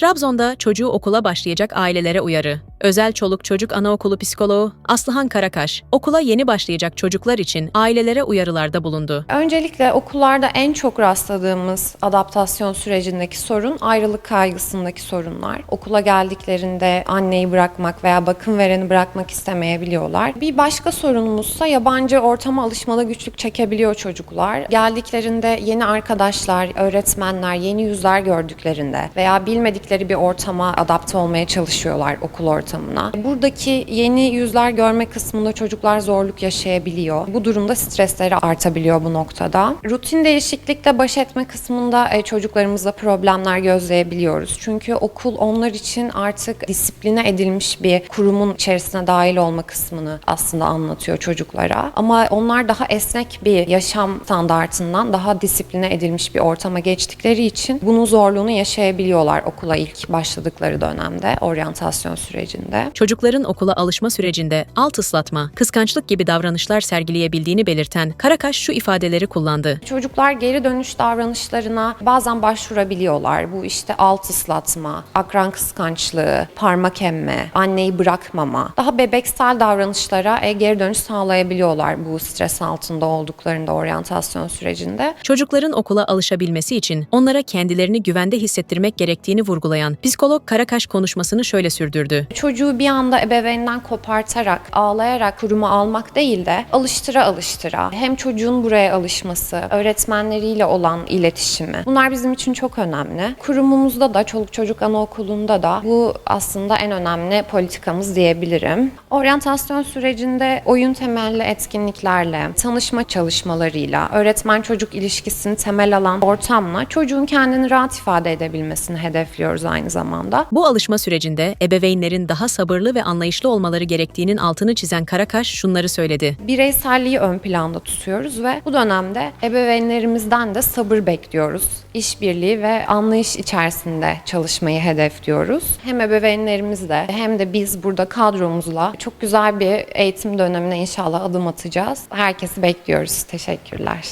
Trabzon'da çocuğu okula başlayacak ailelere uyarı. Özel Çoluk Çocuk Anaokulu Psikoloğu Aslıhan Karakaş, okula yeni başlayacak çocuklar için ailelere uyarılarda bulundu. Öncelikle okullarda en çok rastladığımız adaptasyon sürecindeki sorun ayrılık kaygısındaki sorunlar. Okula geldiklerinde anneyi bırakmak veya bakım vereni bırakmak istemeyebiliyorlar. Bir başka sorunumuzsa yabancı ortama alışmada güçlük çekebiliyor çocuklar. Geldiklerinde yeni arkadaşlar, öğretmenler, yeni yüzler gördüklerinde veya bilmedikleri bir ortama adapte olmaya çalışıyorlar okul ortamına. Buradaki yeni yüzler görme kısmında çocuklar zorluk yaşayabiliyor. Bu durumda stresleri artabiliyor bu noktada. Rutin değişiklikle baş etme kısmında e, çocuklarımızla problemler gözleyebiliyoruz. Çünkü okul onlar için artık disipline edilmiş bir kurumun içerisine dahil olma kısmını aslında anlatıyor çocuklara. Ama onlar daha esnek bir yaşam standartından daha disipline edilmiş bir ortama geçtikleri için bunun zorluğunu yaşayabiliyorlar okula ilk başladıkları dönemde, oryantasyon sürecinde. Çocukların okula alışma sürecinde alt ıslatma, kıskançlık gibi davranışlar sergileyebildiğini belirten Karakaş şu ifadeleri kullandı. Çocuklar geri dönüş davranışlarına bazen başvurabiliyorlar. Bu işte alt ıslatma, akran kıskançlığı, parmak emme, anneyi bırakmama. Daha bebeksel davranışlara e, geri dönüş sağlayabiliyorlar bu stres altında olduklarında oryantasyon sürecinde. Çocukların okula alışabilmesi için onlara kendilerini güvende hissettirmek gerektiğini vurgulayan psikolog Karakaş konuşmasını şöyle sürdürdü. Çocuğu bir anda ebeveyninden kopartarak, ağlayarak kuruma almak değil de alıştıra alıştıra. Hem çocuğun buraya alışması, öğretmenleriyle olan iletişimi. Bunlar bizim için çok önemli. Kurumumuzda da, çoluk çocuk anaokulunda da bu aslında en önemli politikamız diyebilirim. Oryantasyon sürecinde oyun temelli etkinliklerle, tanışma çalışmalarıyla, öğretmen çocuk ilişkisini temel alan ortamla çocuğun kendini rahat ifade edebilmesini hedefliyoruz aynı zamanda. Bu alışma sürecinde ebeveynlerin daha sabırlı ve anlayışlı olmaları gerektiğinin altını çizen Karakaş şunları söyledi. bireyselliği ön planda tutuyoruz ve bu dönemde ebeveynlerimizden de sabır bekliyoruz. İşbirliği ve anlayış içerisinde çalışmayı hedefliyoruz. Hem ebeveynlerimizle hem de biz burada kadromuzla çok güzel bir eğitim dönemine inşallah adım atacağız. Herkesi bekliyoruz. Teşekkürler.